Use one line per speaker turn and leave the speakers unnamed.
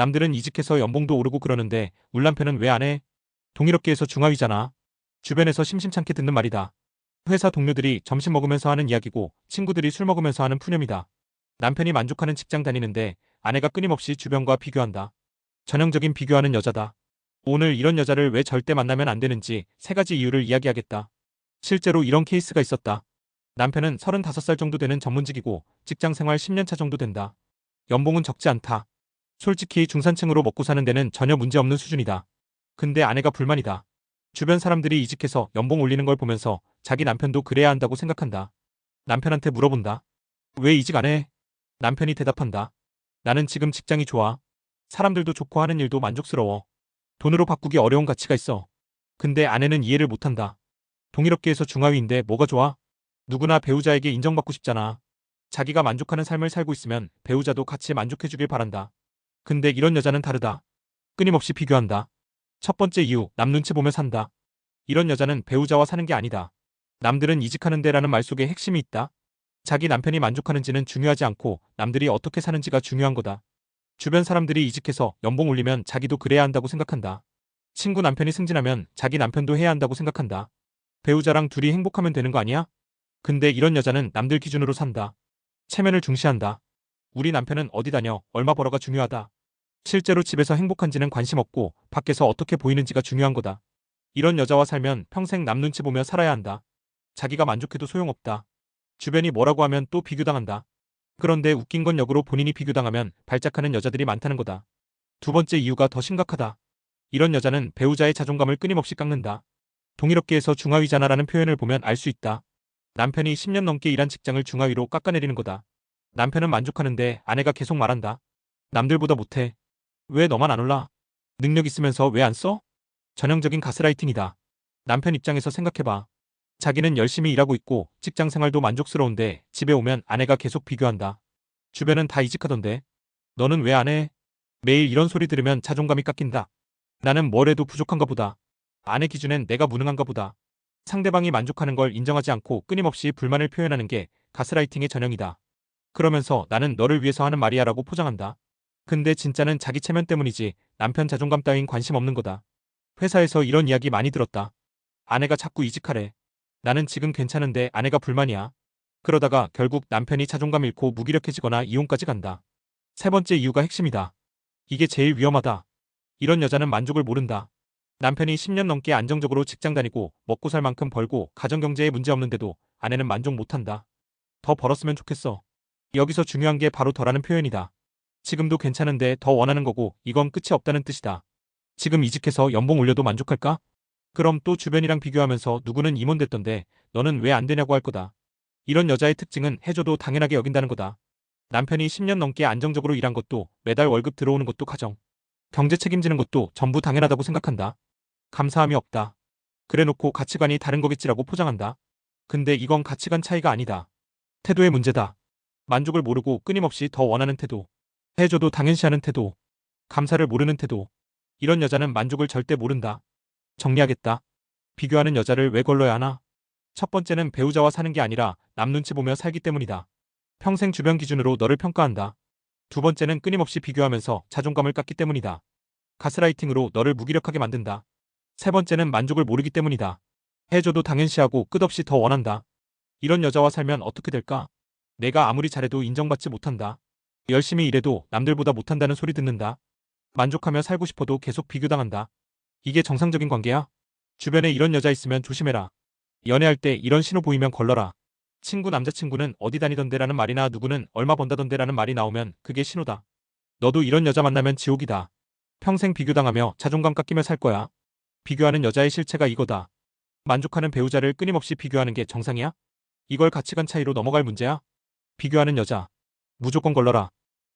남들은 이직해서 연봉도 오르고 그러는데 울 남편은 왜 안 해? 동일업계에서 중하위잖아. 주변에서 심심찮게 듣는 말이다. 회사 동료들이 점심 먹으면서 하는 이야기고 친구들이 술 먹으면서 하는 푸념이다. 남편이 만족하는 직장 다니는데 아내가 끊임없이 주변과 비교한다. 전형적인 비교하는 여자다. 오늘 이런 여자를 왜 절대 만나면 안 되는지 세 가지 이유를 이야기하겠다. 실제로 이런 케이스가 있었다. 남편은 35살 정도 되는 전문직이고 직장 생활 10년차 정도 된다. 연봉은 적지 않다. 솔직히 중산층으로 먹고 사는 데는 전혀 문제 없는 수준이다. 근데 아내가 불만이다. 주변 사람들이 이직해서 연봉 올리는 걸 보면서 자기 남편도 그래야 한다고 생각한다. 남편한테 물어본다. 왜 이직 안 해? 남편이 대답한다. 나는 지금 직장이 좋아. 사람들도 좋고 하는 일도 만족스러워. 돈으로 바꾸기 어려운 가치가 있어. 근데 아내는 이해를 못한다. 동일업계에서 중하위인데 뭐가 좋아? 누구나 배우자에게 인정받고 싶잖아. 자기가 만족하는 삶을 살고 있으면 배우자도 같이 만족해주길 바란다. 근데 이런 여자는 다르다. 끊임없이 비교한다. 첫 번째 이유, 남 눈치 보며 산다. 이런 여자는 배우자와 사는 게 아니다. 남들은 이직하는 데 라는 말 속에 핵심이 있다. 자기 남편이 만족하는지는 중요하지 않고 남들이 어떻게 사는지가 중요한 거다. 주변 사람들이 이직해서 연봉 올리면 자기도 그래야 한다고 생각한다. 친구 남편이 승진하면 자기 남편도 해야 한다고 생각한다. 배우자랑 둘이 행복하면 되는 거 아니야? 근데 이런 여자는 남들 기준으로 산다. 체면을 중시한다. 우리 남편은 어디 다녀, 얼마 벌어가 중요하다. 실제로 집에서 행복한지는 관심 없고 밖에서 어떻게 보이는지가 중요한 거다. 이런 여자와 살면 평생 남 눈치 보며 살아야 한다. 자기가 만족해도 소용없다. 주변이 뭐라고 하면 또 비교당한다. 그런데 웃긴 건 역으로 본인이 비교당하면 발작하는 여자들이 많다는 거다. 두 번째 이유가 더 심각하다. 이런 여자는 배우자의 자존감을 끊임없이 깎는다. 동일업계에서 중하위자나라는 표현을 보면 알 수 있다. 남편이 10년 넘게 일한 직장을 중하위로 깎아내리는 거다. 남편은 만족하는데 아내가 계속 말한다. 남들보다 못해. 왜 너만 안 올라? 능력 있으면서 왜 안 써? 전형적인 가스라이팅이다. 남편 입장에서 생각해봐. 자기는 열심히 일하고 있고 직장 생활도 만족스러운데 집에 오면 아내가 계속 비교한다. 주변은 다 이직하던데. 너는 왜 안 해? 매일 이런 소리 들으면 자존감이 깎인다. 나는 뭘 해도 부족한가 보다. 아내 기준엔 내가 무능한가 보다. 상대방이 만족하는 걸 인정하지 않고 끊임없이 불만을 표현하는 게 가스라이팅의 전형이다. 그러면서 나는 너를 위해서 하는 말이야 라고 포장한다. 근데 진짜는 자기 체면 때문이지 남편 자존감 따윈 관심 없는 거다. 회사에서 이런 이야기 많이 들었다. 아내가 자꾸 이직하래. 나는 지금 괜찮은데 아내가 불만이야. 그러다가 결국 남편이 자존감 잃고 무기력해지거나 이혼까지 간다. 세 번째 이유가 핵심이다. 이게 제일 위험하다. 이런 여자는 만족을 모른다. 남편이 10년 넘게 안정적으로 직장 다니고 먹고 살 만큼 벌고 가정 경제에 문제 없는데도 아내는 만족 못한다. 더 벌었으면 좋겠어. 여기서 중요한 게 바로 더라는 표현이다. 지금도 괜찮은데 더 원하는 거고 이건 끝이 없다는 뜻이다. 지금 이직해서 연봉 올려도 만족할까? 그럼 또 주변이랑 비교하면서 누구는 임원 됐던데 너는 왜 안 되냐고 할 거다. 이런 여자의 특징은 해줘도 당연하게 여긴다는 거다. 남편이 10년 넘게 안정적으로 일한 것도 매달 월급 들어오는 것도 가정. 경제 책임지는 것도 전부 당연하다고 생각한다. 감사함이 없다. 그래 놓고 가치관이 다른 거겠지라고 포장한다. 근데 이건 가치관 차이가 아니다. 태도의 문제다. 만족을 모르고 끊임없이 더 원하는 태도. 해줘도 당연시하는 태도. 감사를 모르는 태도. 이런 여자는 만족을 절대 모른다. 정리하겠다. 비교하는 여자를 왜 걸러야 하나? 첫 번째는 배우자와 사는 게 아니라 남 눈치 보며 살기 때문이다. 평생 주변 기준으로 너를 평가한다. 두 번째는 끊임없이 비교하면서 자존감을 깎기 때문이다. 가스라이팅으로 너를 무기력하게 만든다. 세 번째는 만족을 모르기 때문이다. 해줘도 당연시하고 끝없이 더 원한다. 이런 여자와 살면 어떻게 될까? 내가 아무리 잘해도 인정받지 못한다. 열심히 일해도 남들보다 못한다는 소리 듣는다. 만족하며 살고 싶어도 계속 비교당한다. 이게 정상적인 관계야? 주변에 이런 여자 있으면 조심해라. 연애할 때 이런 신호 보이면 걸러라. 친구 남자친구는 어디 다니던데라는 말이나 누구는 얼마 번다던데라는 말이 나오면 그게 신호다. 너도 이런 여자 만나면 지옥이다. 평생 비교당하며 자존감 깎이며 살 거야. 비교하는 여자의 실체가 이거다. 만족하는 배우자를 끊임없이 비교하는 게 정상이야? 이걸 가치관 차이로 넘어갈 문제야? 비교하는 여자. 무조건 걸러라.